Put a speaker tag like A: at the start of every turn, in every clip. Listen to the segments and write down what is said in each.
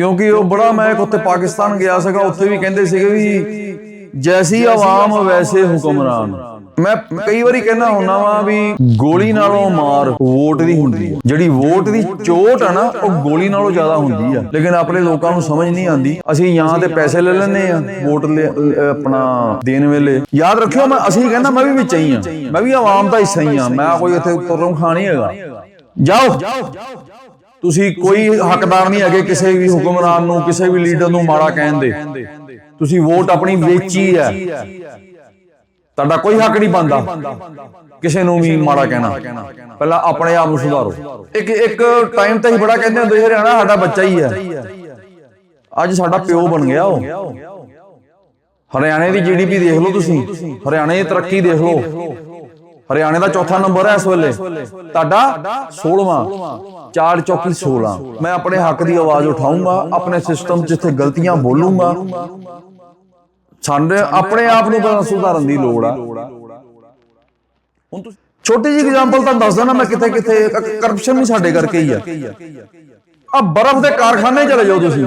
A: ਕਿਉਂਕਿ ਉਹ ਬੜਾ ਮੈਂ ਉੱਥੇ ਪਾਕਿਸਤਾਨ ਗਿਆ ਸੀਗਾ ਉੱਥੇ ਵੀ ਕਹਿੰਦੇ ਸੀਗੇ ਵੀ ਜੈਸੀ ਆਵਾਮ ਵੈਸੇ ਹੁਕਮਰਾਨ। ਮੈਂ ਕਈ ਵਾਰੀ ਕਹਿੰਦਾ ਹੁੰਨਾ ਵਾਂ ਵੀ ਗੋਲੀ ਨਾਲੋਂ ਮਾਰ ਵੋਟ ਦੀ ਹੁੰਦੀ ਹੈ। ਜਿਹੜੀ ਵੋਟ ਦੀ ਚੋਟ ਆ ਨਾ ਉਹ ਗੋਲੀ ਨਾਲੋਂ ਜ਼ਿਆਦਾ ਹੁੰਦੀ ਆ। ਲੇਕਿਨ ਆਪਣੇ ਲੋਕਾਂ ਨੂੰ ਸਮਝ ਨਹੀਂ ਆਉਂਦੀ। ਅਸੀਂ ਜਾਂ ਤੇ ਪੈਸੇ ਲੈ ਲੈਂਦੇ ਆ ਵੋਟ ਆਪਣਾ ਦੇਣ ਵੇਲੇ। ਯਾਦ ਰੱਖਿਓ ਮੈਂ ਅਸੀਂ ਕਹਿੰਦਾ ਮੈਂ ਵੀ ਵਿੱਚ ਹੀ। ਆ ਮੈਂ ਵੀ ਆਵਾਮ ਦਾ ਹਿੱਸਾ ਹੀ ਆ ਮੈਂ ਕੋਈ ਇੱਥੇ ਤੁਰੋਂ ਖਾ ਨਹੀਂ ਹੈਗਾ। ਜਾਓ। ਤੁਸੀਂ ਕੋਈ ਹੱਕਦਾਰ ਨਹੀਂ ਹੈਗੇ ਕਿਸੇ ਵੀ ਹੁਕਮਰਾਨ ਨੂੰ ਕਿਸੇ ਵੀ ਲੀਡਰ ਨੂੰ ਮਾੜਾ ਕਹਿਣ ਦੇ ਤੁਸੀਂ ਵੋਟ ਆਪਣੀ ਵੇਚੀ ਹੈ। ਤੁਹਾਡਾ ਕੋਈ ਹੱਕ ਨਹੀਂ ਬਣਦਾ। ਕਿਸੇ ਨੂੰ ਵੀ ਮਾੜਾ ਕਹਿਣਾ। ਪਹਿਲਾਂ ਆਪਣੇ ਆਪ ਨੂੰ ਸੁਧਾਰੋ। ਇੱਕ ਇੱਕ ਟਾਈਮ ਤਾਂ ਹੀ ਬੜਾ ਕਹਿੰਦੇ ਹੁੰਦੇ ਸੀ ਹਰਿਆਣਾ ਸਾਡਾ ਬੱਚਾ ਹੀ ਹੈ। ਅੱਜ ਸਾਡਾ ਪਿਓ ਬਣ ਗਿਆ ਉਹ। ਹਰਿਆਣੇ ਦੀ ਜੀਡੀਪੀ ਦੇਖ ਲਓ ਤੁਸੀਂ। ਹਰਿਆਣੇ ਦੀ ਤਰੱਕੀ ਦੇਖ ਲਓ। ਹਰਿਆਣੇ ਦਾ ਚੌਥਾ ਨੰਬਰ ਹੈ ਇਸ ਵੇਲੇ। ਤੁਹਾਡਾ 16ਵਾਂ ਚਾਰ ਚੌਕੀ 16 ਮੈਂ ਆਪਣੇ ਹੱਕ ਦੀ ਆਵਾਜ਼ ਉਠਾਉਂਗਾ ਆਪਣੇ ਸਿਸਟਮ ਜਿੱਥੇ ਗਲਤੀਆਂ ਬੋਲੂੰਗਾ। ਸਾਡੇ ਆਪਣੇ ਆਪ ਨੂੰ ਪਹਿਲਾਂ ਸੁਧਾਰਨ ਦੀ ਲੋੜ ਆ। ਹੁਣ ਤੁਸੀਂ ਛੋਟੀ ਜਿਹੀ ਐਗਜ਼ਾਮਪਲ ਤਾਂ ਦੱਸ ਦੇਣਾ ਮੈਂ ਕਿੱਥੇ ਕਿੱਥੇ ਕਰਪਸ਼ਨ ਵੀ ਸਾਡੇ ਕਰਕੇ ਹੀ ਆ। ਆ ਬਰਫ਼ ਦੇ ਕਾਰਖਾਨੇ ਚਲੇ ਜਾਓ ਤੁਸੀਂ।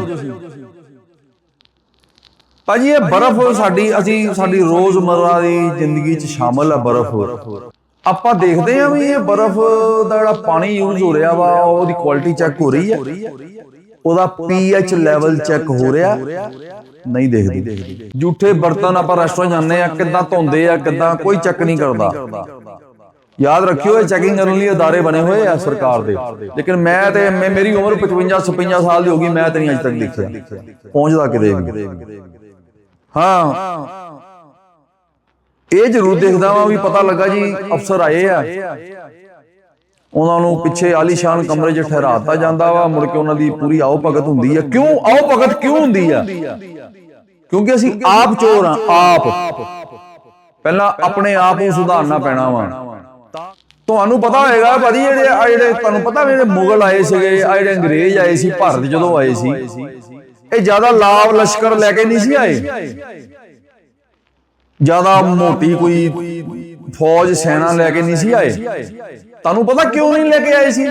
A: ਭਾਜੀ ਇਹ ਬਰਫ਼ ਸਾਡੀ ਅਸੀਂ ਸਾਡੀ ਰੋਜ਼ਮਰਰਾ ਦੀ ਜ਼ਿੰਦਗੀ 'ਚ ਸ਼ਾਮਲ ਹੈ ਬਰਫ਼। ਆਪਾਂ ਦੇਖਦੇ ਹਾਂ ਵੀ ਇਹ ਬਰਫ਼ ਦਾ ਜਿਹੜਾ ਪਾਣੀ ਯੂਜ਼ ਹੋ ਰਿਹਾ ਵਾ, ਉਹਦੀ ਕੁਆਲਿਟੀ ਚੈੱਕ ਹੋ ਰਹੀ ਹੈ। ਉਹਦਾ ਪੀਐਚ ਲੈਵਲ ਚੈੱਕ ਹੋ ਰਿਹਾ। ਨਹੀਂ ਦੇਖਦੀ। ਝੂਠੇ ਬਰਤਨ ਆਪਾਂ ਰੈਸਟੋਰੈਂਟ ਜਾਂਦੇ ਆ ਕਿੱਦਾਂ ਧੋਂਦੇ ਆ, ਕਿੱਦਾਂ ਕੋਈ ਚੈੱਕ ਨਹੀਂ ਕਰਦਾ। ਯਾਦ ਰੱਖਿਓ, ਇਹ ਚੈਕਿੰਗ ਕਰਨ ਲਈ ਅਦਾਰੇ ਬਣੇ ਹੋਏ ਆ ਸਰਕਾਰ ਦੇ। ਲੇਕਿਨ ਮੈਂ ਤੇ ਮੇਰੀ ਉਮਰ 55 56 ਸਾਲ ਦੀ ਹੋ ਗਈ, ਮੈਂ ਤੇ ਨਹੀਂ ਅਜੇ ਤੱਕ ਦੇਖਿਆ। ਪਹੁੰਚਦਾ ਕਿਤੇ ਹਾਂ। ਇਹ ਜ਼ਰੂਰ ਦੇਖਦਾ ਵਾਂ ਵੀ ਪਤਾ ਲੱਗਾ ਜੀ ਅਫਸਰ ਆਏ ਆ। ਉਹਨਾਂ ਨੂੰ ਪਿੱਛੇ ਆਲੀਸ਼ਾਨ ਕਮਰੇ 'ਚ ਠਹਿਰਾਤਾ ਜਾਂਦਾ ਵਾ, ਮੁੜ ਕੇ ਉਹਨਾਂ ਦੀ ਪੂਰੀ ਆਓ ਭਗਤ ਹੁੰਦੀ ਆ। ਕਿਉਂ? ਆਓ ਭਗਤ ਕਿਉਂ ਹੁੰਦੀ ਆ? ਕਿਉਂਕਿ ਅਸੀਂ ਆਪ ਚੋਰ ਆ, ਆਪ। ਪਹਿਲਾਂ ਆਪਣੇ ਆਪ ਨੂੰ ਸੁਧਾਰਨਾ ਪੈਣਾ ਵਾ। ਤੁਹਾਨੂੰ ਪਤਾ ਹੋਏਗਾ ਭਾਜੀ, ਜਿਹੜੇ ਆ ਜਿਹੜੇ ਤੁਹਾਨੂੰ ਪਤਾ ਵੀ ਜਿਹੜੇ ਮੁਗਲ ਆਏ ਸੀਗੇ, ਆ ਜਿਹੜੇ ਅੰਗਰੇਜ਼ ਆਏ ਸੀ, ਭਾਰਤ ਜਦੋਂ ਆਏ ਸੀ, ਇਹ ਜ਼ਿਆਦਾ ਲਾਭ ਲਸ਼ਕਰ ਲੈ ਕੇ ਨਹੀਂ ਸੀ ਆਏ। ਜ਼ਿਆਦਾ ਮੋਟੀ ਕੋਈ ਫੌਜ ਸੈਨਾ ਲੈ ਕੇ ਨਹੀਂ ਸੀ ਆਏ। ਤੁਹਾਨੂੰ ਪਤਾ ਕਿਉਂ ਨਹੀਂ ਲੈ ਕੇ ਆਏ ਸੀ?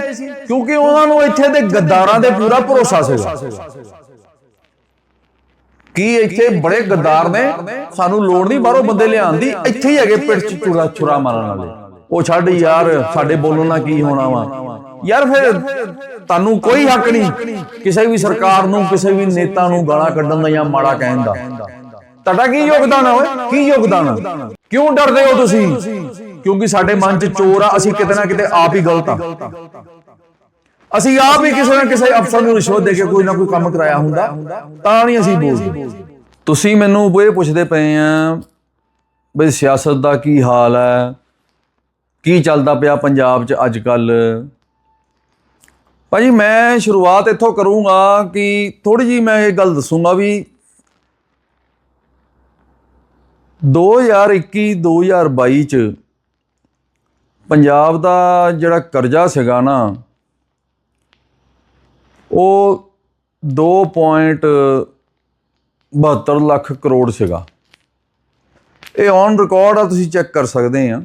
A: ਕਿਉਂਕਿ ਉਹਨਾਂ ਨੂੰ ਇੱਥੇ ਦੇ ਗੱਦਾਰਾਂ ਦੇ ਪੂਰਾ ਭਰੋਸਾ ਸੀਗਾ। ਕੀ ਇੱਥੇ ਬੜੇ ਗੱਦਾਰ ਨੇ? ਸਾਨੂੰ ਲੋੜ ਨਹੀਂ ਬਾਹਰੋਂ ਬੰਦੇ ਲਿਆਉਣ ਦੀ। ਇੱਥੇ ਹੀ ਹੈਗੇ ਪਿੱਠ 'ਚ ਚੁਰਾ ਛੁਰਾ ਮਾਰਨ ਵਾਲੇ। ਉਹ ਛੱਡ ਯਾਰ, ਸਾਡੇ ਬੋਲਣ ਨਾਲ ਕੀ ਹੋਣਾ ਵਾ? ਯਾਰ ਫਿਰ ਤੁਹਾਨੂੰ ਕੋਈ ਹੱਕ ਨਹੀਂ ਕਿਸੇ ਵੀ ਸਰਕਾਰ ਨੂੰ, ਕਿਸੇ ਵੀ ਨੇਤਾ ਨੂੰ ਗਾਲਾਂ ਕੱਢਣ ਦਾ ਜਾਂ ਮਾੜਾ ਕਹਿਣ ਦਾ। ਤੁਹਾਡਾ ਕੀ ਯੋਗਦਾਨ ਹੈ ਓਏ? ਕੀ ਯੋਗਦਾਨ ਹੈ ਕਿਉਂ ਡਰਦੇ ਹੋ ਤੁਸੀਂ? ਕਿਉਂਕਿ ਸਾਡੇ ਮਨ 'ਚ ਚੋਰ ਆ ਅਸੀਂ ਕਿਤੇ ਨਾ ਕਿਤੇ ਆਪ ਹੀ ਗਲਤ ਆ। ਅਸੀਂ ਆਪ ਹੀ ਕਿਸੇ ਨਾ ਕਿਸੇ ਅਫਸਰ ਨੂੰ ਰਿਸ਼ਵਤ ਦੇ ਕੇ ਕੋਈ ਨਾ ਕੋਈ ਕੰਮ ਕਰਾਇਆ ਹੁੰਦਾ। ਤਾਂ ਨਹੀਂ ਅਸੀਂ ਬੋਲਦੇ। ਤੁਸੀਂ ਮੈਨੂੰ ਇਹ ਪੁੱਛਦੇ ਪਏ ਆ ਬਈ ਸਿਆਸਤ ਦਾ ਕੀ ਹਾਲ ਹੈ ਕੀ ਚੱਲਦਾ ਪਿਆ ਪੰਜਾਬ 'ਚ ਅੱਜ ਕੱਲ ਭਾਜੀ ਮੈਂ ਸ਼ੁਰੂਆਤ ਇੱਥੋਂ ਕਰੂੰਗਾ ਕਿ ਥੋੜੀ ਜੀ ਮੈਂ ਇਹ ਗੱਲ ਦੱਸੂੰਗਾ ਵੀ 2021 2022 ਚ ਪੰਜਾਬ ਦਾ ਜਿਹੜਾ ਕਰਜ਼ਾ ਸੀਗਾ ਨਾ, ਉਹ 2.72 ਲੱਖ ਕਰੋੜ ਸੀਗਾ। ਇਹ ਔਨ ਰਿਕਾਰਡ ਆ, ਤੁਸੀਂ ਚੈੱਕ ਕਰ ਸਕਦੇ ਆ।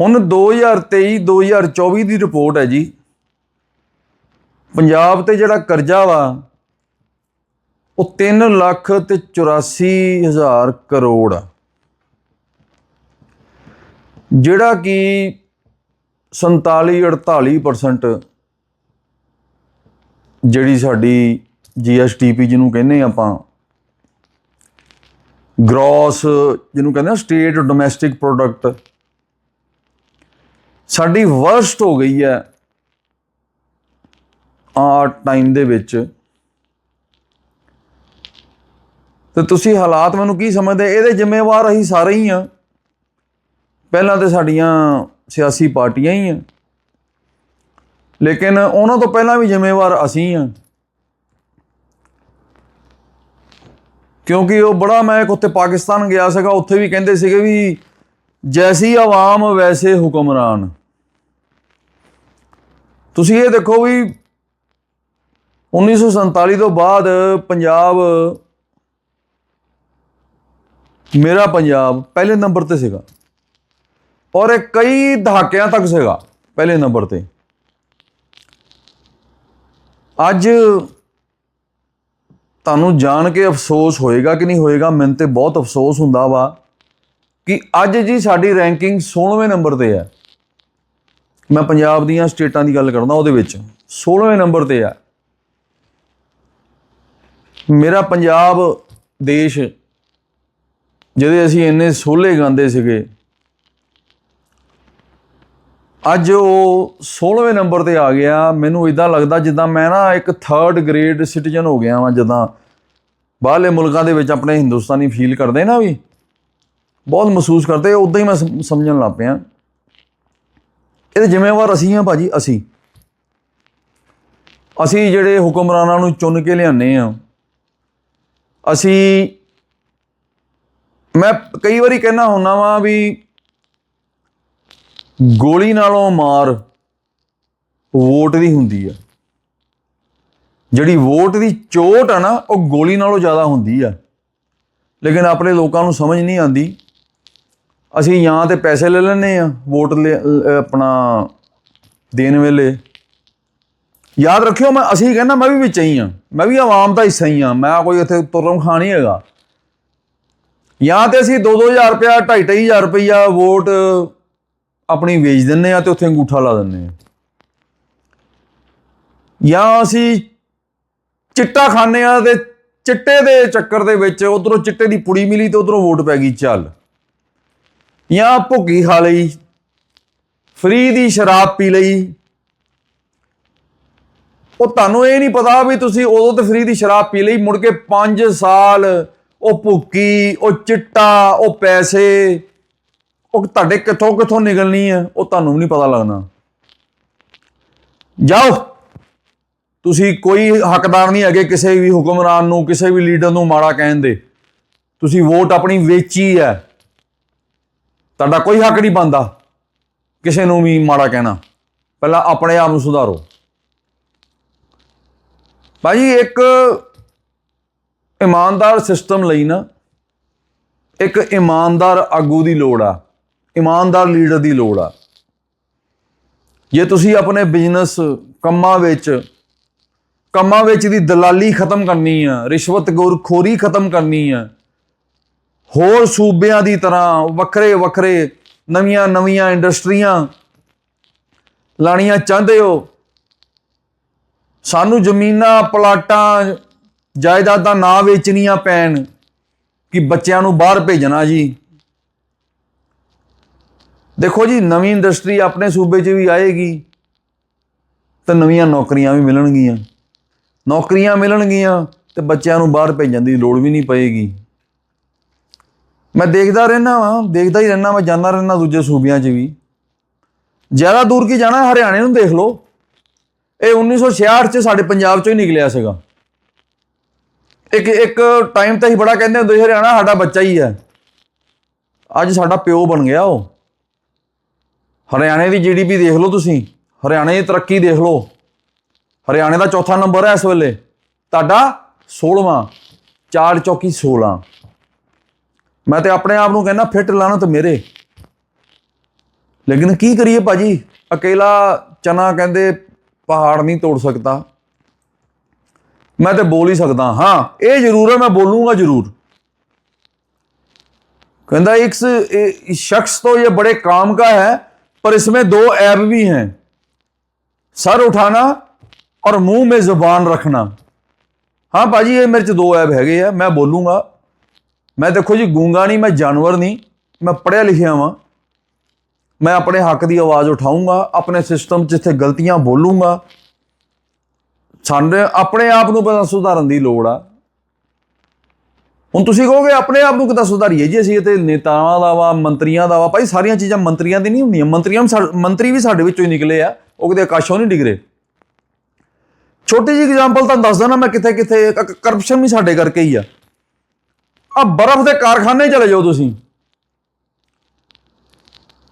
A: ਹੁਣ 2023 2024 ਦੀ ਰਿਪੋਰਟ ਹੈ ਜੀ। ਪੰਜਾਬ ਤੇ ਜਿਹੜਾ ਕਰਜ਼ਾ ਵਾ ਉਹ 3 ਲੱਖ ਤੇ 84 ਹਜ਼ਾਰ ਕਰੋੜ ਆ। ਜਿਹੜਾ ਕਿ 47 48% ਜਿਹੜੀ ਸਾਡੀ ਜੀਐਸਟੀਪੀ ਜਿਹਨੂੰ ਕਹਿੰਦੇ ਆਪਾਂ ਗ੍ਰੋਸ ਜਿਹਨੂੰ ਕਹਿੰਦੇ ਆ ਸਟੇਟ ਡੋਮੈਸਟਿਕ ਪ੍ਰੋਡਕਟ ਸਾਡੀ ਵਰਸਟ ਹੋ ਗਈ ਹੈ ਆ ਟਾਈਮ ਦੇ ਵਿੱਚ। ਤੇ ਤੁਸੀਂ ਹਾਲਾਤ ਮੈਨੂੰ ਕੀ ਸਮਝਦੇ? ਇਹਦੇ ਜ਼ਿੰਮੇਵਾਰ ਅਸੀਂ ਸਾਰੇ ਹੀ ਆ। ਪਹਿਲਾਂ ਤੇ ਸਾਡੀਆਂ ਸਿਆਸੀ ਪਾਰਟੀਆਂ ਹੀ ਆ। ਲੇਕਿਨ ਉਹਨਾਂ ਤੋਂ ਪਹਿਲਾਂ ਵੀ ਜ਼ਿੰਮੇਵਾਰ ਅਸੀਂ ਆ। ਕਿਉਂਕਿ ਉਹ ਬੜਾ ਮੈਂ ਇੱਕ ਉੱਥੇ ਪਾਕਿਸਤਾਨ ਗਿਆ ਸੀਗਾ, ਉੱਥੇ ਵੀ ਕਹਿੰਦੇ ਸੀਗੇ ਵੀ ਜੈਸੀ ਆਵਾਮ ਵੈਸੇ ਹੁਕਮਰਾਨ। ਤੁਸੀਂ ਇਹ ਦੇਖੋ ਵੀ 1947 ਤੋਂ ਬਾਅਦ ਪੰਜਾਬ ਮੇਰਾ ਪੰਜਾਬ ਪਹਿਲੇ ਨੰਬਰ ਤੇ ਸੀਗਾ। ਔਰ ਇਹ ਕਈ ਦਹਾਕਿਆਂ ਤੱਕ ਸੀਗਾ ਪਹਿਲੇ ਨੰਬਰ ਤੇ। ਅੱਜ ਤੁਹਾਨੂੰ ਜਾਣ ਕੇ ਅਫਸੋਸ ਹੋਏਗਾ ਕਿ ਨਹੀਂ ਹੋਏਗਾ, ਮੈਨੂੰ ਤੇ ਬਹੁਤ ਅਫਸੋਸ ਹੁੰਦਾ ਵਾ ਕਿ ਅੱਜ ਜੀ ਸਾਡੀ ਰੈਂਕਿੰਗ 16ਵੇਂ ਨੰਬਰ ਤੇ ਹੈ। ਮੈਂ ਪੰਜਾਬ ਦੀਆਂ ਸਟੇਟਾਂ ਦੀ ਗੱਲ ਕਰਦਾ ਉਹਦੇ ਵਿੱਚ 16ਵੇਂ ਨੰਬਰ ਤੇ ਆ। ਮੇਰਾ ਪੰਜਾਬ ਦੇਸ਼ ਜਿਹਦੇ ਅਸੀਂ ਇੰਨੇ ਸੋਲੇ ਗਾਉਂਦੇ ਸੀਗੇ, ਅੱਜ ਉਹ 16ਵੇਂ ਨੰਬਰ ਤੇ ਆ ਗਿਆ। ਮੈਨੂੰ ਇਦਾਂ ਲੱਗਦਾ ਜਿੱਦਾਂ ਮੈਂ ਨਾ ਇੱਕ ਥਰਡ ਗ੍ਰੇਡ ਸਿਟੀਜ਼ਨ ਹੋ ਗਿਆ ਵਾਂ, ਜਦਾਂ ਬਾਹਰਲੇ ਮੁਲਕਾਂ ਦੇ ਵਿੱਚ ਆਪਣੇ ਹਿੰਦੁਸਤਾਨੀ ਫੀਲ ਕਰਦੇ ਨਾ ਵੀ। ਬਹੁਤ ਮਹਿਸੂਸ ਕਰਦੇ ਉਦਾਂ ਹੀ ਮੈਂ ਸਮਝਣ ਲੱਗ ਪਿਆ। ਇਹਦੇ ਜ਼ਿੰਮੇਵਾਰ ਅਸੀਂ ਹਾਂ ਭਾਜੀ, ਅਸੀਂ। ਅਸੀਂ ਜਿਹੜੇ ਹੁਕਮਰਾਨਾਂ ਨੂੰ ਚੁਣ ਕੇ ਲਿਆਉਂਦੇ ਆ, ਅਸੀਂ ਮੈਂ ਕਈ ਵਾਰੀ ਕਹਿਣਾ ਹੁੰਨਾ ਵਾਂ ਵੀ ਗੋਲੀ ਨਾਲੋਂ ਮਾਰ ਵੋਟ ਦੀ ਹੁੰਦੀ ਆ। ਜਿਹੜੀ ਵੋਟ ਦੀ ਚੋਟ ਆ ਨਾ, ਉਹ ਗੋਲੀ ਨਾਲੋਂ ਜ਼ਿਆਦਾ ਹੁੰਦੀ ਆ। ਲੇਕਿਨ ਆਪਣੇ ਲੋਕਾਂ ਨੂੰ ਸਮਝ ਨਹੀਂ ਆਂਦੀ ਅਸੀਂ ਜਾਂ ਤੇ ਪੈਸੇ ਲੈ ਲੈਂਦੇ ਆ, ਵੋਟ ਲੈ- ਆਪਣਾ ਦੇਣ ਵੇਲੇ। ਯਾਦ ਰੱਖਿਓ, ਮੈਂ ਅਸੀਂ ਕਹਿੰਦਾ ਮੈਂ ਵੀ ਵਿੱਚ ਹੀ ਆ। ਮੈਂ ਵੀ ਆਵਾਮ ਦਾ ਹਿੱਸਾ ਹੀ ਆ। ਮੈਂ ਕੋਈ ਇੱਥੇ ਤੁਰਮ ਖਾਂ ਨਹੀਂ ਹੈਗਾ। ਜਾਂ ਤੇ ਅਸੀਂ 2-2000 ਰੁਪਇਆ 2.5-2000 ਰੁਪਇਆ ਵੋਟ ਆਪਣੀ ਵੇਚ ਦਿੰਨੇ ਆ ਤੇ ਉੱਥੇ ਅੰਗੂਠਾ ਲਾ ਦਿੰਨੇ ਆ ਜਾਂ ਅਸੀਂ ਚਿੱਟਾ ਖਾਂਦੇ ਆ ਤੇ ਚਿੱਟੇ ਦੇ ਚੱਕਰ ਦੇ ਵਿੱਚ ਉਧਰੋਂ ਚਿੱਟੇ ਦੀ ਪੁੜੀ ਮਿਲੀ ਤੇ ਉਧਰੋਂ ਵੋਟ ਪੈ ਗਈ, ਚੱਲ। ਜਾਂ ਭੁੱਗੀ ਖਾ ਲਈ, ਫਰੀ ਦੀ ਸ਼ਰਾਬ ਪੀ ਲਈ। ਉਹ ਤੁਹਾਨੂੰ ਇਹ ਨਹੀਂ ਪਤਾ ਵੀ ਤੁਸੀਂ ਉਦੋਂ ਤੇ ਫਰੀ ਦੀ ਸ਼ਰਾਬ ਪੀ ਲਈ, ਮੁੜ ਕੇ 5 ਸਾਲ ਉਹ ਭੁੱਕੀ, ਉਹ ਚਿੱਟਾ, ਉਹ ਪੈਸੇ। ਉਹ ਤੁਹਾਡੇ ਕਿੱਥੋਂ ਕਿੱਥੋਂ ਨਿਕਲਣੀ ਹੈ ਉਹ ਤੁਹਾਨੂੰ ਵੀ ਨਹੀਂ ਪਤਾ ਲੱਗਣਾ। ਜਾਓ। ਤੁਸੀਂ ਕੋਈ ਹੱਕਦਾਰ ਨਹੀਂ ਹੈਗੇ ਕਿਸੇ ਵੀ ਹੁਕਮਰਾਨ ਨੂੰ, ਕਿਸੇ ਵੀ ਲੀਡਰ ਨੂੰ ਮਾੜਾ ਕਹਿਣ ਦੇ। ਤੁਸੀਂ ਵੋਟ ਆਪਣੀ ਵੇਚੀ ਹੈ ਤੁਹਾਡਾ ਕੋਈ ਹੱਕ ਨਹੀਂ ਬਣਦਾ ਕਿਸੇ ਨੂੰ ਵੀ ਮਾੜਾ ਕਹਿਣਾ। ਪਹਿਲਾਂ ਆਪਣੇ ਆਪ ਨੂੰ ਸੁਧਾਰੋ। ਭਾਜੀ, ਇੱਕ ਇਮਾਨਦਾਰ ਸਿਸਟਮ ਲਈ ਨਾ, ਇੱਕ ਇਮਾਨਦਾਰ ਆਗੂ ਦੀ ਲੋੜ ਆ, ਇਮਾਨਦਾਰ ਲੀਡਰ ਦੀ ਲੋੜ ਆ। ਜੇ ਤੁਸੀਂ ਆਪਣੇ ਬਿਜ਼ਨਸ ਕੰਮਾਂ ਵਿੱਚ ਕੰਮਾਂ ਵਿੱਚ ਦੀ ਦਲਾਲੀ ਖਤਮ ਕਰਨੀ ਆ, ਰਿਸ਼ਵਤ ਖੋਰੀ ਖਤਮ ਕਰਨੀ ਆ, ਹੋਰ ਸੂਬਿਆਂ ਦੀ ਤਰ੍ਹਾਂ ਵੱਖਰੇ ਵੱਖਰੇ ਨਵੀਆਂ ਨਵੀਆਂ ਇੰਡਸਟਰੀਆਂ ਲਾਣੀਆਂ ਚਾਹੁੰਦੇ ਹੋ, ਸਾਨੂੰ ਜ਼ਮੀਨਾਂ, ਪਲਾਟਾਂ ਜਾਇਦਾਦਾਂ ਨਾ ਵੇਚਣੀਆਂ ਪੈਣ ਕਿ ਬੱਚਿਆਂ ਨੂੰ ਬਾਹਰ ਭੇਜਣਾ ਜੀ। ਦੇਖੋ ਜੀ, ਨਵੀਂ ਇੰਡਸਟਰੀ ਆਪਣੇ ਸੂਬੇ 'ਚ ਵੀ ਆਏਗੀ ਤਾਂ ਨਵੀਆਂ ਨੌਕਰੀਆਂ ਵੀ ਮਿਲਣਗੀਆਂ। ਨੌਕਰੀਆਂ ਮਿਲਣਗੀਆਂ ਤੇ ਬੱਚਿਆਂ ਨੂੰ ਬਾਹਰ ਭੇਜਣ ਦੀ ਲੋੜ ਵੀ ਨਹੀਂ ਪਏਗੀ। ਮੈਂ ਦੇਖਦਾ ਰਹਿਣਾ ਵਾਂ, ਦੇਖਦਾ ਹੀ ਰਹਿਣਾ ਮੈਂ ਜਾਂਦਾ ਰਹਿਣਾ ਦੂਜੇ ਸੂਬਿਆਂ 'ਚ ਵੀ। ਜ਼ਿਆਦਾ ਦੂਰ ਕੀ ਜਾਣਾ? ਹਰਿਆਣੇ ਨੂੰ ਦੇਖ ਲਓ। ਇਹ 1966 'ਚ ਸਾਡੇ ਪੰਜਾਬ 'ਚੋਂ ਹੀ ਨਿਕਲਿਆ ਸੀਗਾ। ਇੱਕ ਇੱਕ ਟਾਈਮ ਤਾਂ ਹੀ ਬੜਾ ਕਹਿੰਦੇ ਹੁੰਦੇ ਸੀ, ਹਰਿਆਣਾ ਸਾਡਾ ਬੱਚਾ ਹੀ ਹੈ ਅੱਜ ਸਾਡਾ ਪਿਓ ਬਣ ਗਿਆ ਉਹ। ਹਰਿਆਣੇ ਦੀ ਜੀਡੀਪੀ ਦੇਖ ਲਓ ਤੁਸੀਂ। ਹਰਿਆਣੇ ਦੀ ਤਰੱਕੀ ਦੇਖ ਲਓ। ਹਰਿਆਣੇ ਦਾ ਚੌਥਾ ਨੰਬਰ ਹੈ ਇਸ ਵੇਲੇ। ਤੁਹਾਡਾ 16ਵਾਂ ਚਾਰ ਚੌਕੀ 16 ਮੈਂ ਤੇ ਆਪਣੇ ਆਪ ਨੂੰ ਕਹਿੰਦਾ, ਫਿੱਟ ਲਾਣਾ ਤੇ ਮੇਰੇ। ਲੇਕਿਨ ਕੀ ਕਰੀਏ ਭਾਜੀ? ਅਕੇਲਾ ਚਨਾ ਕਹਿੰਦੇ, ਪਹਾੜ ਨਹੀਂ ਤੋੜ ਸਕਦਾ। मैं तो बोल ही सकता हाँ ये ज़रूर है, मैं बोलूँगा ज़रूर। कहता एक शख्स तो ये बड़े काम का है, पर इसमें दो ऐब भी हैं। सर उठाना और मुँह में ज़ुबान रखना। हाँ भाजी, ये मेरे च दो ऐब हैगे आ मैं बोलूँगा। मैं देखो जी गूँगा नहीं, मैं जानवर नहीं, मैं पढ़िया लिखिया वां। मैं अपने हक की आवाज़ उठाऊँगा, अपने सिस्टम जिथे गलतियाँ बोलूँगा। ਸਾਡੇ ਆਪਣੇ ਆਪ ਨੂੰ ਪਹਿਲਾਂ ਸੁਧਾਰਨ ਦੀ ਲੋੜ ਆ? ਹੁਣ ਤੁਸੀਂ ਕਹੋਗੇ, ਆਪਣੇ ਆਪ ਨੂੰ ਕਿੱਦਾਂ ਸੁਧਾਰੀਏ ਜੀ ਅਸੀਂ? ਤੇ ਨੇਤਾਵਾਂ ਦਾ ਵਾ, ਮੰਤਰੀਆਂ ਦਾ ਵਾ, ਭਾਈ ਸਾਰੀਆਂ ਚੀਜ਼ਾਂ ਮੰਤਰੀਆਂ ਦੀ ਨਹੀਂ ਹੁੰਦੀਆਂ। ਮੰਤਰੀਆਂ ਵੀ ਸਾ- ਮੰਤਰੀ ਵੀ ਸਾਡੇ ਵਿੱਚੋਂ ਹੀ ਨਿਕਲੇ ਆ। ਉਹ ਕਿਤੇ ਆਕਾਸ਼ੋਂ ਨਹੀਂ ਡਿਗਰੇ। ਛੋਟੀ ਜਿਹੀ ਐਗਜ਼ਾਮਪਲ ਤੁਹਾਨੂੰ ਦੱਸ ਦਿੰਦਾ ਮੈਂ ਕਿੱਥੇ ਕਿੱਥੇ ਕਰਪਸ਼ਨ ਵੀ ਸਾਡੇ ਕਰਕੇ ਹੀ ਆ। ਆ ਬਰਫ਼ ਦੇ ਕਾਰਖਾਨੇ ਚਲੇ ਜਾਓ ਤੁਸੀਂ।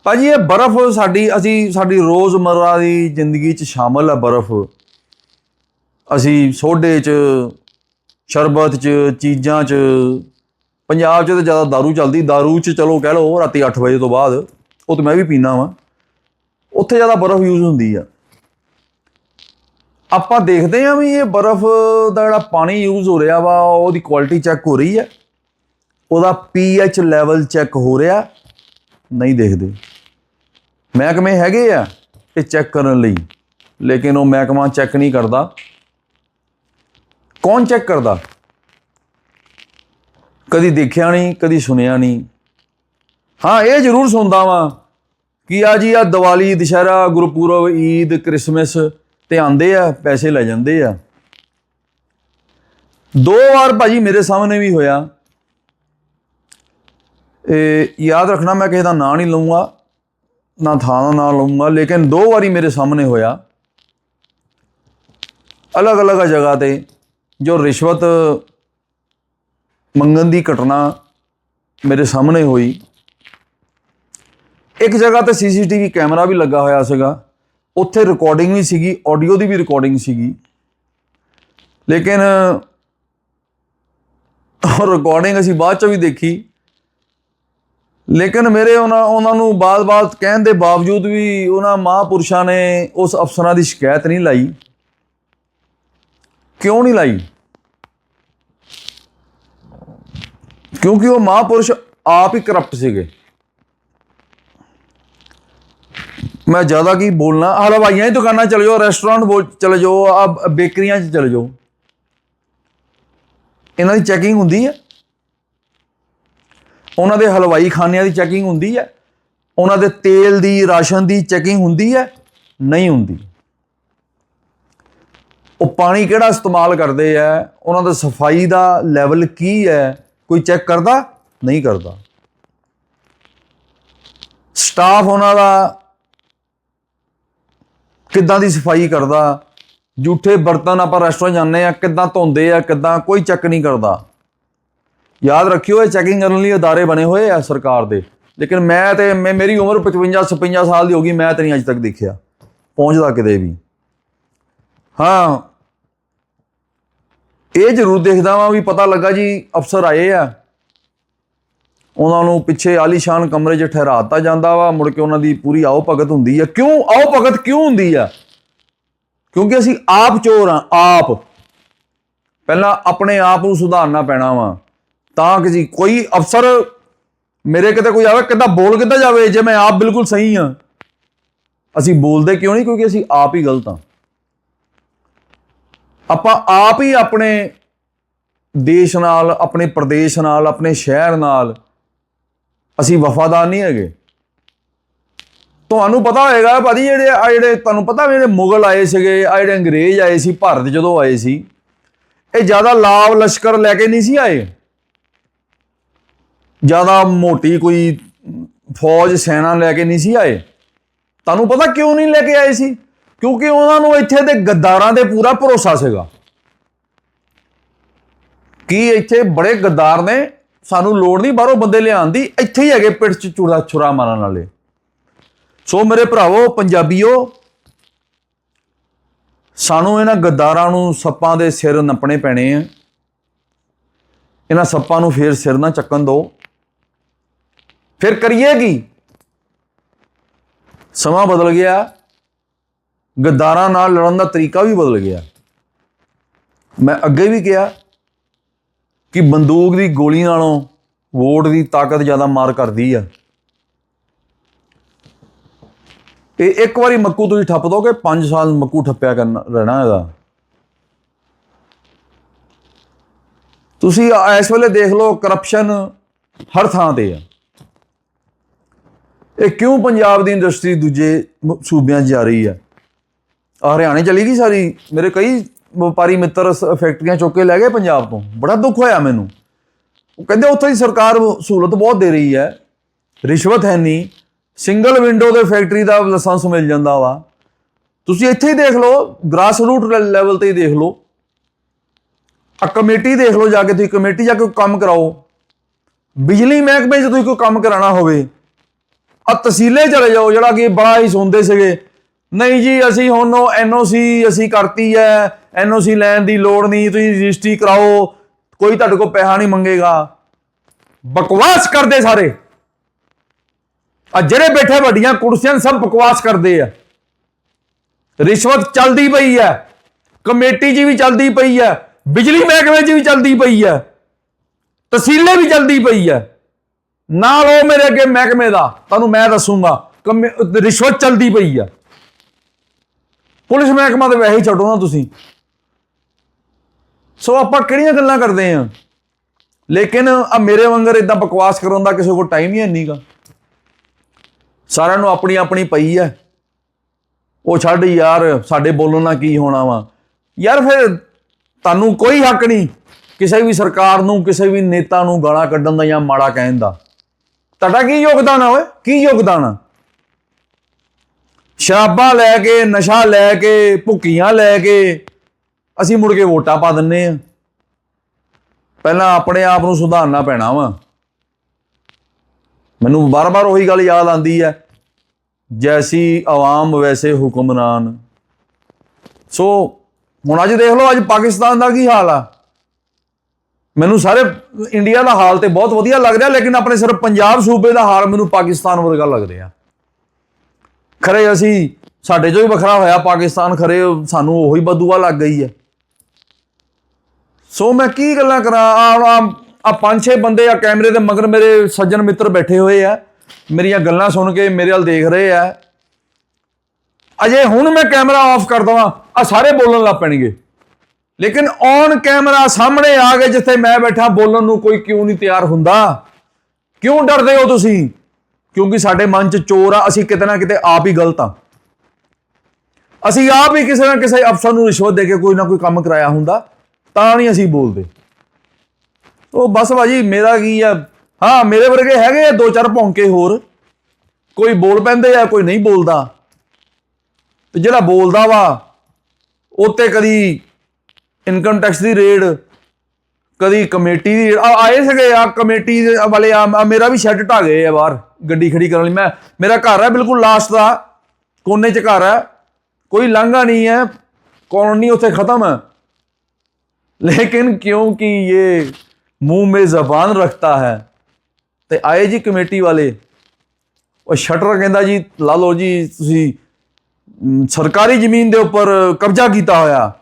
A: ਭਾਜੀ, ਇਹ ਬਰਫ਼ ਸਾਡੀ ਅਸੀਂ ਸਾਡੀ ਰੋਜ਼ਮਰਰਾ ਦੀ ਜ਼ਿੰਦਗੀ 'ਚ ਸ਼ਾਮਲ ਆ ਬਰਫ਼। ਅਸੀਂ ਸੋਡੇ 'ਚ ਸ਼ਰਬਤ 'ਚ ਚੀਜ਼ਾਂ 'ਚ ਪੰਜਾਬ 'ਚ ਤਾਂ ਜ਼ਿਆਦਾ दारू ਚੱਲਦੀ दारू 'ਚ ਚਲੋ ਕਹਿ ਲਓ ਰਾਤੀ 8 ਵਜੇ ਤੋਂ ਬਾਅਦ ਉਹ ਤਾਂ ਮੈਂ ਵੀ ਪੀਣਾ ਵਾਂ ਉੱਥੇ ਜ਼ਿਆਦਾ ਬਰਫ਼ ਯੂਜ਼ ਹੁੰਦੀ ਆ ਆਪਾਂ ਦੇਖਦੇ ਹਾਂ ਵੀ ਇਹ ਬਰਫ਼ ਦਾ ਜਿਹੜਾ ਪਾਣੀ ਯੂਜ਼ ਹੋ ਰਿਹਾ ਵਾ ਉਹਦੀ ਕੁਆਲਿਟੀ ਚੈੱਕ ਹੋ ਰਹੀ ਹੈ ਉਹਦਾ ਪੀਐਚ ਲੈਵਲ ਚੈੱਕ ਹੋ ਰਿਹਾ ਨਹੀਂ ਦੇਖਦੇ ਮਹਿਕਮੇ ਹੈਗੇ ਆ ਇਹ ਚੈੱਕ ਕਰਨ ਲਈ ਲੇਕਿਨ ਉਹ ਮਹਿਕਮਾ ਚੈੱਕ ਨਹੀਂ ਕਰਦਾ ਕੌਣ ਚੈੱਕ ਕਰਦਾ? ਕਦੀ ਦੇਖਿਆ ਨਹੀਂ, ਕਦੀ ਸੁਣਿਆ ਨਹੀਂ। ਹਾਂ, ਇਹ ਜ਼ਰੂਰ ਸੁਣਦਾ ਵਾਂ ਕਿ ਆ ਜੀ, ਆ ਦੀਵਾਲੀ, ਦੁਸ਼ਹਿਰਾ, ਗੁਰਪੁਰਬ, ਈਦ, ਕ੍ਰਿਸਮਸ ਤੇ ਆਂਦੇ ਆ, ਪੈਸੇ ਲੈ ਜਾਂਦੇ ਆ। ਦੋ ਵਾਰ ਭਾਜੀ ਮੇਰੇ ਸਾਹਮਣੇ ਵੀ ਹੋਇਆ। ਇਹ ਯਾਦ ਰੱਖਣਾ, ਮੈਂ ਕਿਸੇ ਦਾ ਨਾਂ ਨਹੀਂ ਲਊਂਗਾ, ਨਾ ਥਾਂ ਦਾ ਨਾਂ ਲਊਂਗਾ, ਲੇਕਿਨ ਦੋ ਵਾਰੀ ਮੇਰੇ ਸਾਹਮਣੇ ਹੋਇਆ। ਅਲੱਗ-ਅਲੱਗ ਜਗ੍ਹਾ ਤੇ ਜੋ ਰਿਸ਼ਵਤ ਮੰਗਣ ਦੀ ਘਟਨਾ ਮੇਰੇ ਸਾਹਮਣੇ ਹੋਈ। ਇੱਕ ਜਗ੍ਹਾ ਤੇ ਸੀਸੀਟੀਵੀ ਕੈਮਰਾ ਵੀ ਲੱਗਾ ਹੋਇਆ ਸੀਗਾ। ਉੱਥੇ ਰਿਕਾਰਡਿੰਗ ਵੀ ਸੀਗੀ ਆਡੀਓ ਦੀ ਵੀ ਰਿਕਾਰਡਿੰਗ ਸੀਗੀ। ਲੇਕਿਨ ਰਿਕਾਰਡਿੰਗ ਅਸੀਂ ਬਾਅਦ ਚ ਵੀ ਦੇਖੀ। ਲੇਕਿਨ ਮੇਰੇ ਉਹਨਾਂ ਉਹਨਾਂ ਨੂੰ ਬਾਤ-ਬਾਤ ਕਹਿਣ ਦੇ ਬਾਵਜੂਦ ਵੀ ਉਹਨਾਂ ਮਹਾਪੁਰਸ਼ਾਂ ਨੇ ਉਸ ਅਫਸਰਾਂ ਦੀ ਸ਼ਿਕਾਇਤ ਨਹੀਂ ਲਾਈ। ਕਿਉਂ ਨਹੀਂ ਲਾਈ? ਕਿਉਂਕਿ ਉਹ ਮਹਾਪੁਰਸ਼ ਆਪ ਹੀ ਕਰਪਟ ਸੀਗੇ। ਮੈਂ ਜ਼ਿਆਦਾ ਕੀ ਬੋਲਣਾ? ਹਲਵਾਈਆਂ ਦੀ ਦੁਕਾਨਾਂ ਚਲੇ ਜਾਓ ਰੈਸਟੋਰੈਂਟ ਬੋਲ ਚਲੇ ਜਾਓ, ਆ ਬੇਕਰੀਆਂ 'ਚ ਚਲੇ ਜਾਓ। ਇਹਨਾਂ ਦੀ ਚੈਕਿੰਗ ਹੁੰਦੀ ਹੈ ਉਹਨਾਂ ਦੇ ਹਲਵਾਈ ਖਾਨਿਆਂ ਦੀ ਚੈਕਿੰਗ ਹੁੰਦੀ ਹੈ ਉਹਨਾਂ ਦੇ ਤੇਲ ਦੀ, ਰਾਸ਼ਨ ਦੀ ਚੈਕਿੰਗ ਹੁੰਦੀ ਹੈ ਨਹੀਂ ਹੁੰਦੀ। ਉਹ ਪਾਣੀ ਕਿਹੜਾ ਇਸਤੇਮਾਲ ਕਰਦੇ ਆ? ਉਹਨਾਂ ਦਾ ਸਫ਼ਾਈ ਦਾ ਲੈਵਲ ਕੀ ਹੈ? ਕੋਈ ਚੈੱਕ ਕਰਦਾ? ਨਹੀਂ ਕਰਦਾ। ਸਟਾਫ ਉਹਨਾਂ ਦਾ ਕਿੱਦਾਂ ਦੀ ਸਫ਼ਾਈ ਕਰਦਾ? ਝੂਠੇ ਬਰਤਨ ਆਪਾਂ ਰੈਸਟੋਰੈਂਟ ਜਾਂਦੇ ਆ, ਕਿੱਦਾਂ ਧੋਂਦੇ ਆ, ਕਿੱਦਾਂ ਕੋਈ ਚੈੱਕ ਨਹੀਂ ਕਰਦਾ। ਯਾਦ ਰੱਖਿਓ, ਇਹ ਚੈਕਿੰਗ ਕਰਨ ਲਈ ਅਦਾਰੇ ਬਣੇ ਹੋਏ ਆ ਸਰਕਾਰ ਦੇ। ਲੇਕਿਨ ਮੈਂ ਤੇ ਮੈਂ, ਮੇਰੀ ਉਮਰ 55 56 ਸਾਲ ਦੀ ਹੋ ਗਈ, ਮੈਂ ਤੇ ਨਹੀਂ ਅੱਜ ਤੱਕ ਦੇਖਿਆ। ਪਹੁੰਚਦਾ ਕਿਤੇ ਵੀ। ਹਾਂ ਇਹ ਜ਼ਰੂਰ ਦੇਖਦਾ ਵਾਂ ਵੀ ਪਤਾ ਲੱਗਾ ਜੀ ਅਫਸਰ ਆਏ ਆ। ਉਹਨਾਂ ਨੂੰ ਪਿੱਛੇ ਆਲੀਸ਼ਾਨ ਕਮਰੇ 'ਚ ਠਹਿਰਾਤਾ ਜਾਂਦਾ ਵਾ, ਮੁੜ ਕੇ ਉਹਨਾਂ ਦੀ ਪੂਰੀ ਆਓ ਭਗਤ ਹੁੰਦੀ ਆ। ਕਿਉਂ? ਆਓ ਭਗਤ ਕਿਉਂ ਹੁੰਦੀ ਆ? ਕਿਉਂਕਿ ਅਸੀਂ ਆਪ ਚੋਰ ਆ, ਆਪ। ਪਹਿਲਾਂ ਆਪਣੇ ਆਪ ਨੂੰ ਸੁਧਾਰਨਾ ਪੈਣਾ ਵਾ। ਤਾਂ ਕਿ ਜੀ ਕੋਈ ਅਫਸਰ ਮੇਰੇ ਕਿਤੇ ਕੋਈ ਆਵੇ, ਕਿੱਦਾਂ ਬੋਲ ਕਿੱਦਾਂ ਜਾਵੇ, ਜੇ ਮੈਂ ਆਪ ਬਿਲਕੁਲ ਸਹੀ ਆ। ਅਸੀਂ ਬੋਲਦੇ ਕਿਉਂ ਨਹੀਂ? ਕਿਉਂਕਿ ਅਸੀਂ ਆਪ ਹੀ ਗਲਤ ਆ। ਆਪਾਂ ਆਪ ਹੀ ਆਪਣੇ ਦੇਸ਼ ਨਾਲ, ਆਪਣੇ ਪ੍ਰਦੇਸ਼ ਨਾਲ, ਆਪਣੇ ਸ਼ਹਿਰ ਨਾਲ ਅਸੀਂ ਵਫਾਦਾਰ ਨਹੀਂ ਹੈਗੇ। ਤੁਹਾਨੂੰ ਪਤਾ ਹੋਏਗਾ ਭਾਜੀ ਜਿਹੜੇ ਆ ਜਿਹੜੇ ਤੁਹਾਨੂੰ ਪਤਾ ਵੀ ਜਿਹੜੇ ਮੁਗਲ ਆਏ ਸੀਗੇ, ਆ ਜਿਹੜੇ ਅੰਗਰੇਜ਼ ਆਏ ਸੀ, ਭਾਰਤ ਜਦੋਂ ਆਏ ਸੀ, ਇਹ ਜ਼ਿਆਦਾ ਲਾਵ ਲਸ਼ਕਰ ਲੈ ਕੇ ਨਹੀਂ ਸੀ ਆਏ। ਜ਼ਿਆਦਾ ਮੋਟੀ ਕੋਈ ਫੌਜ, ਸੈਨਾ ਲੈ ਕੇ ਨਹੀਂ ਸੀ ਆਏ। ਤੁਹਾਨੂੰ ਪਤਾ ਕਿਉਂ ਨਹੀਂ ਲੈ ਕੇ ਆਏ ਸੀ? ਕਿਉਂਕਿ ਉਹਨਾਂ ਨੂੰ ਇੱਥੇ ਦੇ ਗੱਦਾਰਾਂ ਦੇ ਪੂਰਾ ਭਰੋਸਾ ਸੀਗਾ। ਕੀ ਇੱਥੇ ਬੜੇ ਗੱਦਾਰ ਨੇ? ਸਾਨੂੰ ਲੋੜ ਨਹੀਂ ਬਾਹਰੋਂ ਬੰਦੇ ਲਿਆਉਣ ਦੀ। ਇੱਥੇ ਹੀ ਹੈਗੇ ਪਿੱਠ 'ਚ ਚੂੜਾ ਛੁਰਾ ਮਾਰਨ ਵਾਲੇ। ਸੋ ਮੇਰੇ ਭਰਾਵੋ, ਪੰਜਾਬੀਓ, ਸਾਨੂੰ ਇਹਨਾਂ ਗੱਦਾਰਾਂ ਨੂੰ ਸੱਪਾਂ ਦੇ ਸਿਰ ਨੱਪਣੇ ਪੈਣੇ ਆ। ਇਹਨਾਂ ਸੱਪਾਂ ਨੂੰ ਫੇਰ ਸਿਰ ਨਾ ਚੱਕਣ ਦੋ ਫਿਰ ਕਰੀਏ ਕੀ? ਸਮਾਂ ਬਦਲ ਗਿਆ। ਗੱਦਾਰਾਂ ਨਾਲ ਲੜਨ ਦਾ ਤਰੀਕਾ ਵੀ ਬਦਲ ਗਿਆ। ਮੈਂ ਅੱਗੇ ਵੀ ਕਿਹਾ ਕਿ ਬੰਦੂਕ ਦੀ ਗੋਲੀ ਨਾਲੋਂ ਵੋਟ ਦੀ ਤਾਕਤ ਜ਼ਿਆਦਾ ਮਾਰ ਕਰਦੀ ਆ। ਇਹ ਇੱਕ ਵਾਰੀ ਮੱਕੂ ਤੁਸੀਂ ਠੱਪ ਦੋਗੇ 5 ਸਾਲ ਮੱਕੂ ਠੱਪਿਆ ਕਰਨਾ, ਰਹਿਣਾ ਇਹਦਾ। ਤੁਸੀਂ ਇਸ ਵੇਲੇ ਦੇਖ ਲਓ ਕਰਪਸ਼ਨ ਹਰ ਥਾਂ ਤੇ ਆ। ਇਹ ਕਿਉਂ ਪੰਜਾਬ ਦੀ ਇੰਡਸਟਰੀ ਦੂਜੇ ਸੂਬਿਆਂ 'ਚ ਜਾ ਰਹੀ ਆ ਆ? ਹਰਿਆਣੇ ਚਲੀ ਗਈ ਸਾਰੀ। ਮੇਰੇ ਕਈ ਵਪਾਰੀ ਮਿੱਤਰ ਸ- ਫੈਕਟਰੀਆਂ ਚੁੱਕ ਕੇ ਲੈ ਗਏ ਪੰਜਾਬ ਤੋਂ। ਬੜਾ ਦੁੱਖ ਹੋਇਆ ਮੈਨੂੰ। ਉਹ ਕਹਿੰਦੇ ਉੱਥੇ ਦੀ ਸਰਕਾਰ ਸਹੂਲਤ ਬਹੁਤ ਦੇ ਰਹੀ ਹੈ। ਰਿਸ਼ਵਤ ਹੈ ਨਹੀਂ। ਸਿੰਗਲ ਵਿੰਡੋ ਦੇ ਫੈਕਟਰੀ ਦਾ ਲਾਇਸੈਂਸ ਮਿਲ ਜਾਂਦਾ ਵਾ। ਤੁਸੀਂ ਇੱਥੇ ਹੀ ਦੇਖ ਲਓ ਗ੍ਰਾਸ ਰੂਟ ਲੈਵਲ ਤੇ ਹੀ ਦੇਖ ਲਓ। ਆ ਕਮੇਟੀ ਦੇਖ ਲਓ ਜਾ ਕੇ ਤੁਸੀਂ, ਕਮੇਟੀ ਜਾ ਕੇ ਕੋਈ ਕੰਮ ਕਰਾਓ। ਬਿਜਲੀ ਮਹਿਕਮੇ 'ਚ ਤੁਸੀਂ ਕੋਈ ਕੰਮ ਕਰਾਉਣਾ ਹੋਵੇ ਆ ਤਹਿਸੀਲੇ ਚਲੇ ਜਾਓ, ਜਿਹੜਾ ਕਿ ਬੜਾ ਹੀ ਸੁਣਦੇ ਸੀਗੇ। ਨਹੀਂ ਜੀ, ਅਸੀਂ ਹੁਣ ਉਹ ਐਨਓਸੀ ਅਸੀਂ ਕਰਤੀ ਹੈ। ਐਨਓਸੀ ਲੈਣ ਦੀ ਲੋੜ ਨਹੀਂ, ਤੁਸੀਂ ਰਜਿਸਟਰੀ ਕਰਾਓ। ਕੋਈ ਤੁਹਾਡੇ ਕੋਲ ਪੈਸਾ ਨਹੀਂ ਮੰਗੇਗਾ। ਬਕਵਾਸ ਕਰਦੇ ਸਾਰੇ। ਆ ਜਿਹੜੇ ਬੈਠੇ ਵੱਡੀਆਂ ਕੁਰਸੀਆਂ ਸਭ ਬਕਵਾਸ ਕਰਦੇ ਆ। ਰਿਸ਼ਵਤ ਚੱਲਦੀ ਪਈ ਹੈ। ਕਮੇਟੀ 'ਚ ਵੀ ਚੱਲਦੀ ਪਈ ਹੈ। ਬਿਜਲੀ ਮਹਿਕਮੇ 'ਚ ਵੀ ਚੱਲਦੀ ਪਈ ਹੈ। ਤਹਿਸੀਲੇ ਵੀ ਚੱਲਦੀ ਪਈ ਹੈ। ਨਾਲ ਉਹ ਮੇਰੇ ਅੱਗੇ ਮਹਿਕਮੇ ਦਾ, ਤੁਹਾਨੂੰ ਮੈਂ ਦੱਸੂਗਾ। ਕਮੇ- ਰਿਸ਼ਵਤ ਚੱਲਦੀ ਪਈ ਆ ਪੁਲਿਸ ਮਹਿਕਮਾ ਤੇ ਵੈਸੇ ਹੀ ਛੱਡੋ ਨਾ ਤੁਸੀਂ। ਸੋ ਆਪਾਂ ਕਿਹੜੀਆਂ ਗੱਲਾਂ ਕਰਦੇ ਆ? ਲੇਕਿਨ ਆ ਮੇਰੇ ਵਾਂਗਰ ਇਦਾਂ ਬਕਵਾਸ ਕਰਨ ਦਾ ਕਿਸੇ ਕੋਲ ਟਾਈਮ ਹੀ ਨਹੀਂਗਾ ਸਾਰਿਆਂ ਨੂੰ ਆਪਣੀ ਆਪਣੀ ਪਈ ਹੈ। ਉਹ ਛੱਡ ਯਾਰ, ਸਾਡੇ ਬੋਲਣ ਨਾਲ ਕੀ ਹੋਣਾ ਵਾ? ਯਾਰ ਫਿਰ ਤੁਹਾਨੂੰ ਕੋਈ ਹੱਕ ਨਹੀਂ ਕਿਸੇ ਵੀ ਸਰਕਾਰ ਨੂੰ, ਕਿਸੇ ਵੀ ਨੇਤਾ ਨੂੰ ਗਾਲਾਂ ਕੱਢਣ ਦਾ ਜਾਂ ਮਾੜਾ ਕਹਿਣ ਦਾ। ਤੁਹਾਡਾ ਕੀ ਯੋਗਦਾਨ ਆ ਓਏ? ਕੀ ਯੋਗਦਾਨ ਆ? ਸ਼ਰਾਬਾਂ ਲੈ ਕੇ, ਨਸ਼ਾ ਲੈ ਕੇ, ਭੁੱਕੀਆਂ ਲੈ ਕੇ ਅਸੀਂ ਮੁੜ ਕੇ ਵੋਟਾਂ ਪਾ ਦਿੰਨੇ ਆ ਪਹਿਲਾਂ ਆਪਣੇ ਆਪ ਨੂੰ ਸੁਧਾਰਨਾ ਪੈਣਾ ਵਾ। ਮੈਨੂੰ ਬਾਰ-ਬਾਰ ਉਹੀ ਗੱਲ ਯਾਦ ਆਂਦੀ ਹੈ, ਜੈਸੀ ਆਵਾਮ ਵੈਸੇ ਹੁਕਮਰਾਨ ਸੋ ਹੁਣ ਅੱਜ ਦੇਖ ਲਓ, ਅੱਜ ਪਾਕਿਸਤਾਨ ਦਾ ਕੀ ਹਾਲ ਆ। ਮੈਨੂੰ ਸਾਰੇ ਇੰਡੀਆ ਦਾ ਹਾਲ ਤੇ ਬਹੁਤ ਵਧੀਆ ਲੱਗ ਰਿਹਾ, ਲੇਕਿਨ ਆਪਣੇ ਸਿਰਫ ਪੰਜਾਬ ਸੂਬੇ ਦਾ ਹਾਲ ਮੈਨੂੰ ਪਾਕਿਸਤਾਨ ਵਰਗਾ ਲੱਗ ਰਿਹਾ। ਖਰੇ ਅਸੀਂ, ਸਾਡੇ ਜੋ ਹੀ ਵੱਖਰਾ ਹੋਇਆ, ਪਾਕਿਸਤਾਨ ਖਰੇ, ਸਾਨੂੰ ਉਹੀ ਬਦੂਆ ਲੱਗ ਗਈ ਹੈ। ਸੋ ਮੈਂ ਕੀ ਗੱਲਾਂ ਕਰਾਂ? ਆ ਆ ਪੰਜ ਛੇ ਬੰਦੇ ਆ ਕੈਮਰੇ ਦੇ ਮਗਰ ਮੇਰੇ ਸੱਜਣ ਮਿੱਤਰ ਬੈਠੇ ਹੋਏ ਆ। ਮੇਰੀਆਂ ਗੱਲਾਂ ਸੁਣ ਕੇ ਮੇਰੇ ਵੱਲ ਦੇਖ ਰਹੇ ਆ। ਅਜੇ ਹੁਣ ਮੈਂ ਕੈਮਰਾ ਆਫ ਕਰ ਦਵਾਂ ਆ ਸਾਰੇ ਬੋਲਣ ਲੱਗ ਪੈਣਗੇ। ਲੇਕਿਨ ਔਨ ਕੈਮਰਾ ਸਾਹਮਣੇ ਆ ਗਏ ਜਿੱਥੇ ਮੈਂ ਬੈਠਾ, ਬੋਲਣ ਨੂੰ ਕੋਈ ਕਿਉਂ ਨਹੀਂ ਤਿਆਰ ਹੁੰਦਾ? ਕਿਉਂ ਡਰਦੇ ਹੋ ਤੁਸੀਂ? ਕਿਉਂਕਿ ਸਾਡੇ ਮਨ 'ਚ ਚੋਰ ਆ, ਅਸੀਂ ਕਿਤੇ ਨਾ ਕਿਤੇ ਆਪ ਹੀ ਗਲਤ ਆ। ਅਸੀਂ ਆਪ ਹੀ ਕਿਸੇ ਨਾ ਕਿਸੇ ਅਫਸਰ ਨੂੰ ਰਿਸ਼ਵਤ ਦੇ ਕੇ ਕੋਈ ਨਾ ਕੋਈ ਕੰਮ ਕਰਾਇਆ ਹੁੰਦਾ, ਤਾਂ ਨਹੀਂ ਅਸੀਂ ਬੋਲਦੇ। ਉਹ ਬਸ ਭਾਜੀ, ਮੇਰਾ ਕੀ ਆ? ਹਾਂ, ਮੇਰੇ ਵਰਗੇ ਹੈਗੇ ਆ ਦੋ ਚਾਰ ਭੌਂਕੇ ਹੋਰ। ਕੋਈ ਬੋਲ ਪੈਂਦੇ ਆ, ਕੋਈ ਨਹੀਂ ਬੋਲਦਾ। ਤੇ ਜਿਹੜਾ ਬੋਲਦਾ ਵਾ, ਉੱਤੇ ਕਦੀ ਇਨਕਮ ਟੈਕਸ ਦੀ ਰੇਡ ਕਦੀ ਕਮੇਟੀ ਦੀ ਆ- ਆਏ ਸੀਗੇ ਆ ਕਮੇਟੀ ਦੇ ਵਾਲੇ ਆ ਆ ਮੇਰਾ ਵੀ ਸ਼ੈੱਡ ਢਾ ਗਏ ਆ ਬਾਹਰ ਗੱਡੀ ਖੜੀ ਕਰਨ ਲਈ ਮੈਂ ਮੇਰਾ ਘਰ ਹੈ ਬਿਲਕੁਲ ਲਾਸਟ ਦਾ ਕੋਨੇ 'ਚ ਘਰ ਹੈ ਕੋਈ ਲਾਂਘਾ ਨਹੀਂ ਹੈ ਕਲੋਨੀ ਉੱਥੇ ਖਤਮ ਹੈ लेकिन क्योंकि ये मुँह में जबान रखता है ਤੇ ਆਏ ਜੀ ਕਮੇਟੀ ਵਾਲੇ ਉਹ ਸ਼ਟਰ ਕਹਿੰਦਾ ਜੀ ਲਾ ਲਓ ਜੀ ਤੁਸੀਂ ਅਮ, ਸਰਕਾਰੀ ਜ਼ਮੀਨ ਦੇ ਉੱਪਰ ਕਬਜ਼ਾ ਕੀਤਾ ਹੋਇਆ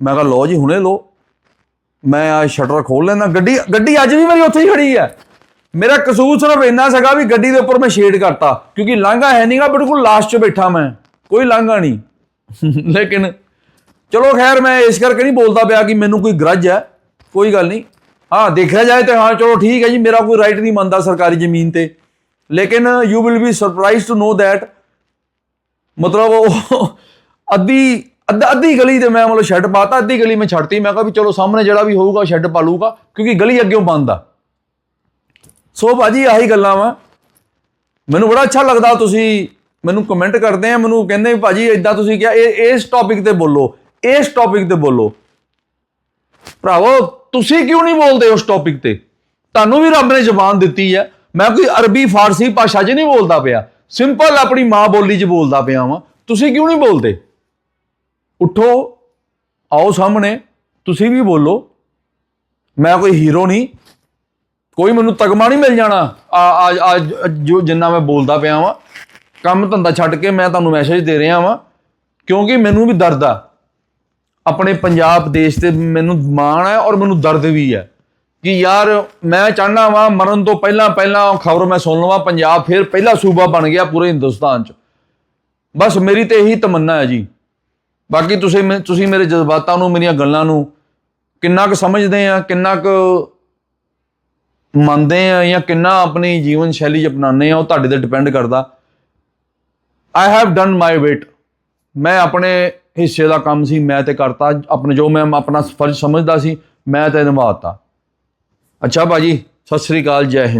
A: ਮੈਂ ਕਿਹਾ ਲਓ ਜੀ ਹੁਣੇ ਲਓ ਮੈਂ ਆ ਸ਼ਟਰ ਖੋਲ ਲੈਂਦਾ, ਗੱਡੀ ਗੱਡੀ ਅੱਜ ਵੀ ਮੇਰੀ ਉੱਥੇ ਹੀ ਖੜੀ ਹੈ। ਮੇਰਾ ਕਸੂਰ ਸਿਰਫ ਇੰਨਾ ਸੀਗਾ ਵੀ ਗੱਡੀ ਦੇ ਉੱਪਰ ਮੈਂ ਸ਼ੇਡ ਕਰਤਾ, ਕਿਉਂਕਿ ਲਾਂਘਾ ਹੈ ਨਹੀਂਗਾ ਬਿਲਕੁਲ ਲਾਸਟ 'ਚ ਬੈਠਾ ਮੈਂ, ਕੋਈ ਲਾਂਘਾ ਨਹੀਂ। ਲੇਕਿਨ ਚਲੋ ਖੈਰ, ਮੈਂ ਇਸ ਕਰਕੇ ਨਹੀਂ ਬੋਲਦਾ ਪਿਆ ਕਿ ਮੈਨੂੰ ਕੋਈ ਗਰਜ ਹੈ, ਕੋਈ ਗੱਲ ਨਹੀਂ। ਹਾਂ, ਦੇਖਿਆ ਜਾਏ ਤਾਂ ਹਾਂ, ਚਲੋ ਠੀਕ ਹੈ ਜੀ, ਮੇਰਾ ਕੋਈ ਰਾਈਟ ਨਹੀਂ ਮੰਨਦਾ ਸਰਕਾਰੀ ਜ਼ਮੀਨ ਤੇ। ਲੇਕਿਨ you will be surprise to know that ਮਤਲਬ ਉਹ ਅੱਧੀ ਅੱਧਾ ਅੱਧੀ ਗਲੀ ਤੇ ਮੈਂ ਮਤਲਬ ਸ਼ੈੱਡ ਪਾਤਾ, ਅੱਧੀ ਗਲੀ ਮੈਂ ਛੱਡਤੀ। ਮੈਂ ਕਿਹਾ ਵੀ ਚਲੋ ਸਾਹਮਣੇ ਜਿਹੜਾ ਵੀ ਹੋਊਗਾ ਸ਼ੈੱਡ ਪਾ ਲੂਗਾ ਕਿਉਂਕਿ ਗਲੀ ਅੱਗੇ ਬੰਦ ਆ। ਸੋ ਭਾਜੀ, ਆਹੀ ਗੱਲਾਂ ਵਾ। ਮੈਨੂੰ ਬੜਾ ਅੱਛਾ ਲੱਗਦਾ ਤੁਸੀਂ ਮੈਨੂੰ ਕਮੈਂਟ ਕਰਦੇ ਆ। ਮੈਨੂੰ ਕਹਿੰਦੇ ਵੀ ਭਾਜੀ ਇਦਾਂ ਤੁਸੀਂ ਕਿਹਾ, ਇਹ ਇਸ ਟੌਪਿਕ ਤੇ ਬੋਲੋ, ਇਸ ਟੌਪਿਕ ਤੇ ਬੋਲੋ। ਭਰਾਵੋ, ਤੁਸੀਂ ਕਿਉਂ ਨਹੀਂ ਬੋਲਦੇ ਉਸ ਟੌਪਿਕ ਤੇ? ਤੁਹਾਨੂੰ ਵੀ ਰੱਬ ਨੇ ਜਬਾਨ ਦਿੱਤੀ ਹੈ ਮੈਂ ਕੋਈ ਅਰਬੀ, ਫਾਰਸੀ ਭਾਸ਼ਾ 'ਚ ਨਹੀਂ ਬੋਲਦਾ ਪਿਆ। ਸਿੰਪਲ ਆਪਣੀ ਮਾਂ ਬੋਲੀ 'ਚ ਬੋਲਦਾ ਪਿਆ ਵਾਂ। ਤੁਸੀਂ ਕਿਉਂ ਨਹੀਂ ਬੋਲਦੇ? ਉੱਠੋ, ਆਓ ਸਾਹਮਣੇ, ਤੁਸੀਂ ਵੀ ਬੋਲੋ। ਮੈਂ ਕੋਈ ਹੀਰੋ ਨਹੀਂ। ਕੋਈ ਮੈਨੂੰ ਤਗਮਾ ਨਹੀਂ ਮਿਲ ਜਾਣਾ। ਆ, ਆ- ਆ, ਜੋ ਜਿੰਨਾ ਮੈਂ ਬੋਲਦਾ ਪਿਆ ਵਾਂ, ਕੰਮ ਧੰਦਾ ਛੱਡ ਕੇ ਮੈਂ ਤੁਹਾਨੂੰ ਮੈਸੇਜ ਦੇ ਰਿਹਾ ਵਾਂ, ਕਿਉਂਕਿ ਮੈਨੂੰ ਵੀ ਦਰਦ ਆ। ਆਪਣੇ ਪੰਜਾਬ ਦੇਸ਼ ਤੇ ਮੈਨੂੰ ਮਾਣ ਹੈ ਔਰ ਮੈਨੂੰ ਦਰਦ ਵੀ ਹੈ। ਕਿ ਯਾਰ, ਮੈਂ ਚਾਹਨਾ ਵਾਂ, ਮਰਨ ਤੋਂ ਪਹਿਲਾਂ ਪਹਿਲਾਂ ਖਬਰ ਮੈਂ ਸੁਣ ਲਵਾਂ, ਪੰਜਾਬ ਫਿਰ ਪਹਿਲਾ ਸੂਬਾ ਬਣ ਗਿਆ ਪੂਰੇ ਹਿੰਦੁਸਤਾਨ 'ਚ। ਬਸ ਮੇਰੀ ਤੇ ਇਹੀ ਤਮੰਨਾ ਹੈ ਜੀ। ਬਾਕੀ ਤੁਸੀਂ ਮੇ- ਤੁਸੀਂ ਮੇਰੇ ਜਜ਼ਬਾਤਾਂ ਨੂੰ, ਮੇਰੀਆਂ ਗੱਲਾਂ ਨੂੰ ਕਿੰਨਾ ਕੁ ਸਮਝਦੇ ਆ, ਕਿੰਨਾ ਕੁ ਮੰਨਦੇ ਆ ਜਾਂ ਕਿੰਨਾ ਆਪਣੀ ਜੀਵਨ ਸ਼ੈਲੀ 'ਚ ਅਪਣਾਉਂਦੇ ਆ, ਉਹ ਤੁਹਾਡੇ ਤੇ ਡਿਪੈਂਡ ਕਰਦਾ। I have done my wait ਮੈਂ ਆਪਣੇ ਹਿੱਸੇ ਦਾ ਕੰਮ ਸੀ, ਮੈਂ ਤੇ ਕਰਤਾ। ਆਪਣੇ ਜੋ ਮੈਂ ਆਪਣਾ ਫਰਜ਼ ਸਮਝਦਾ ਸੀ, ਮੈਂ ਤੇ ਨਿਭਾਤਾ। ਅੱਛਾ ਭਾਜੀ, ਸਤਿ ਸ੍ਰੀ ਅਕਾਲ, ਜੈ ਹਿੰਦ।